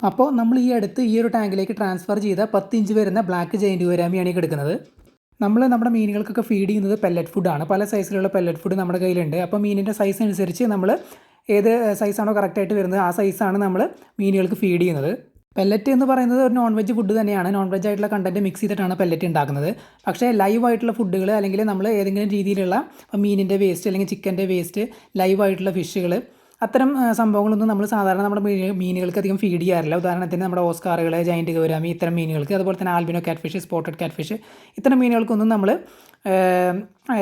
അപ്പോൾ നമ്മൾ ഈ അടുത്ത് ഈ ഒരു ടാങ്കിലേക്ക് ട്രാൻസ്ഫർ ചെയ്ത പത്ത് ഇഞ്ച് വരുന്ന ബ്ലാക്ക് ജയന്റ് ഗോരാമിയാണ് ഈ കിടക്കുന്നത് നമ്മൾ നമ്മുടെ മീനുകൾക്കൊക്കെ ഫീഡ് ചെയ്യുന്നത് പെല്ലറ്റ് ഫുഡാണ് പല സൈസിലുള്ള പെല്ലറ്റ് ഫുഡ് നമ്മുടെ കയ്യിലുണ്ട്. അപ്പോൾ മീനിന്റെ സൈസ് അനുസരിച്ച് നമ്മൾ ഏത് സൈസാണോ കറക്റ്റായിട്ട് വരുന്നത് ആ സൈസാണ് നമ്മൾ മീനുകൾക്ക് ഫീഡ് ചെയ്യുന്നത്. പെല്ലറ്റ് എന്ന് പറയുന്നത് ഒരു നോൺ വെജ് ഫുഡ് തന്നെയാണ്. നോൺ വെജ് ആയിട്ടുള്ള കണ്ടന്റ് മിക്സ് ചെയ്തിട്ടാണ് പെല്ലറ്റ് ഉണ്ടാക്കുന്നത്. പക്ഷേ ലൈവ് ആയിട്ടുള്ള ഫുഡുകൾ അല്ലെങ്കിൽ നമ്മൾ ഏതെങ്കിലും രീതിയിലുള്ള മീനിന്റെ വേസ്റ്റ് അല്ലെങ്കിൽ ചിക്കന്റെ വേസ്റ്റ് ലൈവ് ആയിട്ടുള്ള ഫിഷുകൾ അത്തരം സംഭവങ്ങളൊന്നും നമ്മൾ സാധാരണ നമ്മുടെ മീനുകൾക്ക് അധികം ഫീഡ് ചെയ്യാറില്ല. ഉദാഹരണത്തിന് നമ്മുടെ ഓസ്കാറുകൾ ജൈന്റ് ഗൗരാമി ഇത്തരം മീനുകൾക്ക് അതുപോലെ തന്നെ ആൽബിനോ കാറ്റ് ഫിഷ് സ്പോട്ടഡ് കാറ്റ് ഫിഷ് ഇത്തരം മീനുകൾക്കൊന്നും നമ്മൾ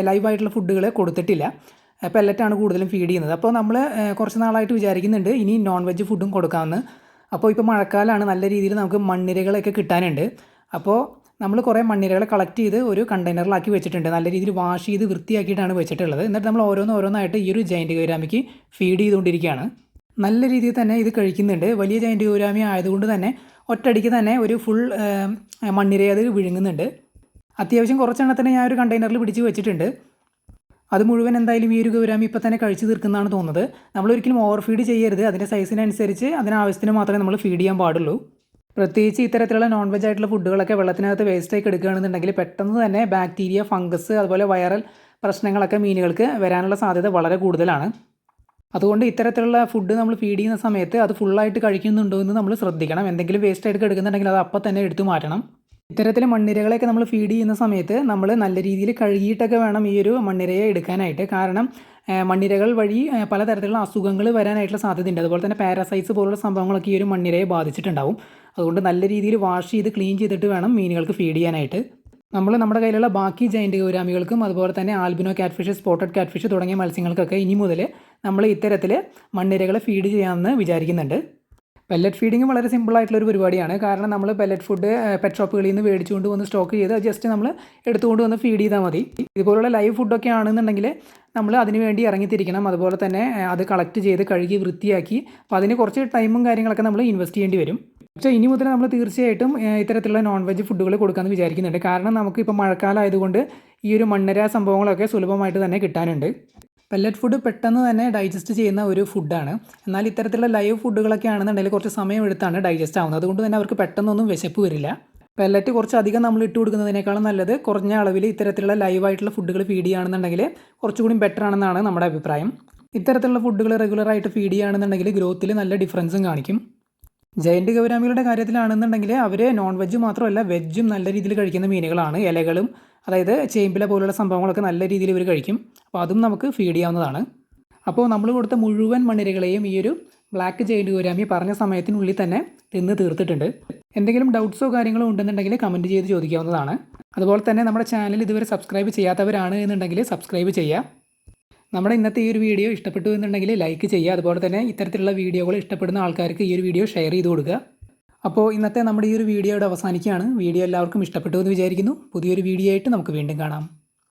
ലൈവായിട്ടുള്ള ഫുഡുകൾ കൊടുത്തിട്ടില്ല. പെല്ലറ്റാണ് കൂടുതലും ഫീഡ് ചെയ്യുന്നത്. അപ്പോൾ നമ്മൾ കുറച്ച് നാളായിട്ട് വിചാരിക്കുന്നുണ്ട് ഇനി നോൺ വെജ് ഫുഡും കൊടുക്കാമെന്ന്. അപ്പോൾ ഇപ്പോൾ മഴക്കാലമാണ് നല്ല രീതിയിൽ നമുക്ക് മണ്ണിരകളൊക്കെ കിട്ടാനുണ്ട്. അപ്പോൾ നമ്മൾ കുറേ മണ്ണിരകളെ കളക്ട് ചെയ്ത് ഒരു കണ്ടെയ്നറിലാക്കി വെച്ചിട്ടുണ്ട്. നല്ല രീതിയിൽ വാഷ് ചെയ്ത് വൃത്തിയാക്കിയിട്ടാണ് വെച്ചിട്ടുള്ളത്. എന്നിട്ട് നമ്മൾ ഓരോന്ന് ഓരോന്നായിട്ട് ഈ ഒരു ജൈന്റ് ഗൗരാമിക്ക് ഫീഡ് ചെയ്തുകൊണ്ടിരിക്കുകയാണ്. നല്ല രീതിയിൽ തന്നെ ഇത് കഴിക്കുന്നുണ്ട്. വലിയ ജൈന്റ് ഗൗരാമി ആയതുകൊണ്ട് തന്നെ ഒറ്റയടിക്ക് തന്നെ ഒരു ഫുൾ മണ്ണിരയെ അത് വിഴുങ്ങുന്നുണ്ട്. അത്യാവശ്യം കുറച്ചെണ്ണത്തിനെ ഞാൻ ഒരു കണ്ടെയ്നറിൽ പിടിച്ച് വെച്ചിട്ടുണ്ട്. അത് മുഴുവൻ എന്തായാലും ഈ ഒരു ഗൗരാമി ഇപ്പം തന്നെ കഴിച്ചു തീർക്കുന്നതാണ് തോന്നുന്നത്. നമ്മൾ ഒരിക്കലും ഓവർ ഫീഡ് ചെയ്യരുത്. അതിന്റെ സൈസിനനുസരിച്ച് അതിനാവശ്യത്തിന് മാത്രമേ നമ്മൾ ഫീഡ് ചെയ്യാൻ പാടുള്ളൂ. പ്രത്യേകിച്ച് ഇത്തരത്തിലുള്ള നോൺ വെജ് ആയിട്ടുള്ള ഫുഡുകളൊക്കെ വെള്ളത്തിനകത്ത് വേസ്റ്റായി എടുക്കുകയാണെന്നുണ്ടെങ്കിൽ പെട്ടെന്ന് തന്നെ ബാക്ടീരിയ ഫംഗസ് അതുപോലെ വൈറൽ പ്രശ്നങ്ങളൊക്കെ മീനുകൾക്ക് വരാനുള്ള സാധ്യത വളരെ കൂടുതലാണ്. അതുകൊണ്ട് ഇത്തരത്തിലുള്ള ഫുഡ് നമ്മൾ ഫീഡ് ചെയ്യുന്ന സമയത്ത് അത് ഫുള്ളായിട്ട് കഴിക്കുന്നുണ്ടോ എന്ന് നമ്മൾ ശ്രദ്ധിക്കണം. എന്തെങ്കിലും വേസ്റ്റ് ആയിട്ട് എടുക്കുന്നുണ്ടെങ്കിൽ അത് അപ്പം തന്നെ എടുത്തു മാറ്റണം. ഇത്തരത്തിൽ മണ്ണിരകളെയൊക്കെ നമ്മൾ ഫീഡ് ചെയ്യുന്ന സമയത്ത് നമ്മൾ നല്ല രീതിയിൽ കഴുകിയിട്ടൊക്കെ വേണം ഈ ഒരു മണ്ണിരയെ എടുക്കാനായിട്ട്. കാരണം മണ്ണിരകൾ വഴി പലതരത്തിലുള്ള അസുഖങ്ങൾ വരാനായിട്ടുള്ള സാധ്യതയുണ്ട്. അതുപോലെ തന്നെ പാരാസൈറ്റ്സ് പോലുള്ള സംഭവങ്ങളൊക്കെ ഈ ഒരു മണ്ണിരയെ ബാധിച്ചിട്ടുണ്ടാവും. അതുകൊണ്ട് നല്ല രീതിയിൽ വാഷ് ചെയ്ത് ക്ലീൻ ചെയ്തിട്ട് വേണം മീനുകൾക്ക് ഫീഡ് ചെയ്യാനായിട്ട്. നമ്മൾ നമ്മുടെ കയ്യിലുള്ള ബാക്കി ജൈന്റ് ഗൗരാമികൾക്കും അതുപോലെ തന്നെ ആൽബിനോ കാറ്റ് ഫിഷ് സ്പോട്ടഡ് കാറ്റ്ഫിഷ് തുടങ്ങിയ മത്സ്യങ്ങൾക്കൊക്കെ ഇനി മുതൽ നമ്മൾ ഇത്തരത്തിൽ മണ്ണിരകളെ ഫീഡ് ചെയ്യാമെന്ന് വിചാരിക്കുന്നുണ്ട്. പെല്ലറ്റ് ഫീഡിങ് വളരെ സിമ്പിൾ ആയിട്ടുള്ള ഒരു പരിപാടിയാണ്. കാരണം നമ്മൾ പെല്ലറ്റ് ഫുഡ് പെറ്റ് ഷോപ്പുകളിൽ നിന്ന് മേടിച്ചുകൊണ്ട് വന്ന് സ്റ്റോക്ക് ചെയ്ത് ജസ്റ്റ് നമ്മൾ എടുത്തുകൊണ്ട് വന്ന് ഫീഡ് ചെയ്താൽ മതി. ഇതുപോലുള്ള ലൈവ് ഫുഡൊക്കെ ആണെന്നുണ്ടെങ്കിൽ നമ്മൾ അതിന് വേണ്ടി ഇറങ്ങിത്തിരിക്കണം. അതുപോലെ തന്നെ അത് കളക്ട് ചെയ്ത് കഴുകി വൃത്തിയാക്കി. അപ്പോൾ അതിന് കുറച്ച് ടൈമും കാര്യങ്ങളൊക്കെ നമ്മൾ ഇൻവെസ്റ്റ് ചെയ്യേണ്ടി വരും. പക്ഷേ ഇനി മുതൽ നമ്മൾ തീർച്ചയായിട്ടും ഇത്തരത്തിലുള്ള നോൺ വെജ് ഫുഡുകൾ കൊടുക്കാമെന്ന് വിചാരിക്കുന്നുണ്ട്. കാരണം നമുക്ക് ഇപ്പോൾ മഴക്കാലം ആയതുകൊണ്ട് ഈ ഒരു മണ്ണര സംഭവങ്ങളൊക്കെ സുലഭമായിട്ട് തന്നെ കിട്ടാനുണ്ട്. പെല്ലറ്റ് ഫുഡ് പെട്ടെന്ന് തന്നെ ഡൈജസ്റ്റ് ചെയ്യുന്ന ഒരു ഫുഡാണ് എന്നാൽ ഇത്തരത്തിലുള്ള ലൈവ് ഫുഡുകളൊക്കെ ആണെന്നുണ്ടെങ്കിൽ കുറച്ച് സമയം എടുത്താണ് ഡൈജസ്റ്റ് ആവുന്നത്. അതുകൊണ്ട് തന്നെ അവർക്ക് പെട്ടെന്നൊന്നും വിശപ്പ് വരില്ല. പെല്ലറ്റ് കുറച്ച് അധികം നമ്മൾ ഇട്ട് കൊടുക്കുന്നതിനേക്കാളും നല്ലത് കുറഞ്ഞ അളവിൽ ഇത്തരത്തിലുള്ള ലൈവായിട്ടുള്ള ഫുഡുകൾ ഫീഡ് ചെയ്യുകയാണെന്നുണ്ടെങ്കിൽ കുറച്ചുകൂടി ബെറ്റർ ആണെന്നാണ് നമ്മുടെ അഭിപ്രായം. ഇത്തരത്തിലുള്ള ഫുഡുകൾ റെഗുലറായിട്ട് ഫീഡ് ചെയ്യുകയാണെന്നുണ്ടെങ്കിൽ ഗ്രോത്തിൽ നല്ല ഡിഫറൻസും കാണിക്കും. ജയന്റ് ഗൗരാമികളുടെ കാര്യത്തിലാണെന്നുണ്ടെങ്കിൽ അവർ നോൺ വെജ് മാത്രമല്ല വെജും നല്ല രീതിയിൽ കഴിക്കുന്ന മീനുകളാണ് ഇലകളും അതായത് ചേമ്പില പോലുള്ള സംഭവങ്ങളൊക്കെ നല്ല രീതിയിൽ ഇവർ കഴിക്കും. അപ്പോൾ അതും നമുക്ക് ഫീഡ് ചെയ്യാവുന്നതാണ്. അപ്പോൾ നമ്മൾ കൊടുത്ത മുഴുവൻ മണ്ണിരകളെയും ഈ ഒരു ബ്ലാക്ക് ജയിന്റ് ഗൗരാമി പറഞ്ഞ സമയത്തിനുള്ളിൽ തന്നെ തിന്ന് തീർത്തിട്ടുണ്ട്. എന്തെങ്കിലും ഡൗട്ട്സോ കാര്യങ്ങളോ ഉണ്ടെന്നുണ്ടെങ്കിൽ കമന്റ് ചെയ്ത് ചോദിക്കാവുന്നതാണ്. അതുപോലെ തന്നെ നമ്മുടെ ചാനൽ ഇതുവരെ സബ്സ്ക്രൈബ് ചെയ്യാത്തവരാണ് എന്നുണ്ടെങ്കിൽ സബ്സ്ക്രൈബ് ചെയ്യുക നമ്മുടെ ഇന്നത്തെ ഈ ഒരു വീഡിയോ ഇഷ്ടപ്പെട്ടു എന്നുണ്ടെങ്കിൽ ലൈക്ക് ചെയ്യുക. അതുപോലെ തന്നെ ഇത്തരത്തിലുള്ള വീഡിയോകൾ ഇഷ്ടപ്പെടുന്ന ആൾക്കാർക്ക് ഈ ഒരു വീഡിയോ ഷെയർ ചെയ്ത് കൊടുക്കുക. അപ്പോൾ ഇന്നത്തെ നമ്മുടെ ഈ ഒരു വീഡിയോയുടെ അവസാനിക്കുകയാണ്. വീഡിയോ എല്ലാവർക്കും ഇഷ്ടപ്പെട്ടു എന്ന് വിചാരിക്കുന്നു. പുതിയൊരു വീഡിയോ ആയിട്ട് നമുക്ക് വീണ്ടും കാണാം.